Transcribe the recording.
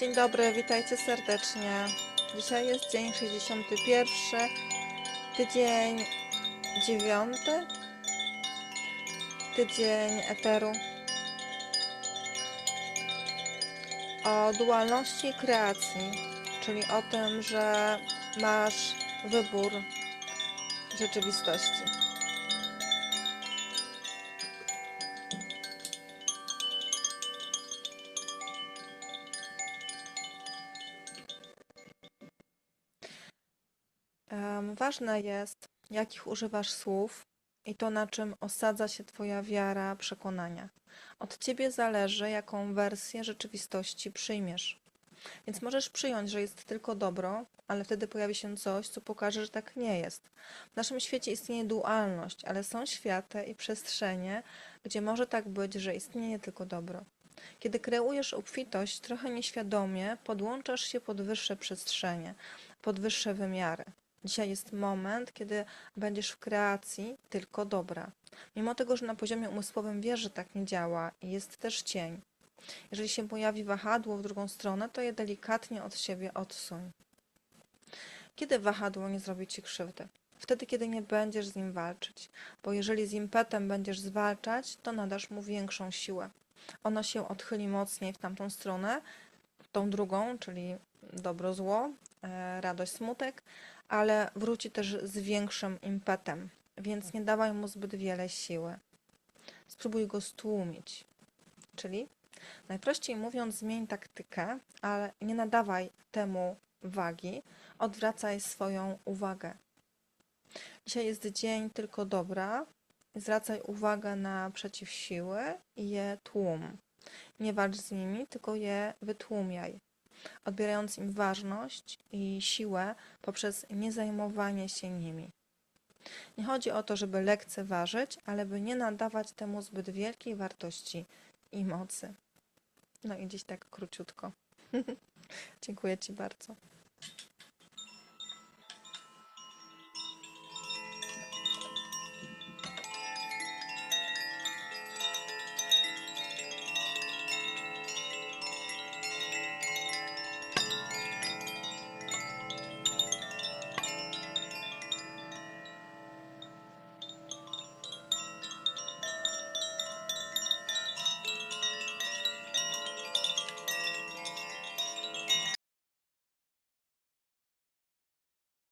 dzień dobry, witajcie serdecznie. Dzisiaj jest dzień 61, tydzień 9, tydzień eteru. O dualności kreacji, czyli o tym, że masz wybór rzeczywistości. Ważne jest, jakich używasz słów i to, na czym osadza się Twoja wiara, przekonania. Od Ciebie zależy, jaką wersję rzeczywistości przyjmiesz. Więc możesz przyjąć, że jest tylko dobro, ale wtedy pojawi się coś, co pokaże, że tak nie jest. W naszym świecie istnieje dualność, ale są światy i przestrzenie, gdzie może tak być, że istnieje tylko dobro. Kiedy kreujesz obfitość, trochę nieświadomie podłączasz się pod wyższe przestrzenie, pod wyższe wymiary. Dzisiaj jest moment, kiedy będziesz w kreacji tylko dobra. Mimo tego, że na poziomie umysłowym wiesz, że tak nie działa jest też cień. Jeżeli się pojawi wahadło w drugą stronę, to je delikatnie od siebie odsuń. Kiedy wahadło nie zrobi ci krzywdy? Wtedy, kiedy nie będziesz z nim walczyć, bo jeżeli z impetem będziesz zwalczać, to nadasz mu większą siłę. Ono się odchyli mocniej w tamtą stronę, tą drugą, czyli dobro, zło, e, radość, smutek, ale wróci też z większym impetem, więc nie dawaj mu zbyt wiele siły. Spróbuj go stłumić. Czyli, najprościej mówiąc, zmień taktykę, ale nie nadawaj temu wagi, odwracaj swoją uwagę. Dzisiaj jest dzień tylko dobra, zwracaj uwagę na przeciwsiły i je tłum. Nie walcz z nimi, tylko je wytłumiaj odbierając im ważność i siłę poprzez niezajmowanie się nimi. Nie chodzi o to, żeby lekceważyć, ale by nie nadawać temu zbyt wielkiej wartości i mocy. No i dziś tak króciutko. Dziękuję Ci bardzo.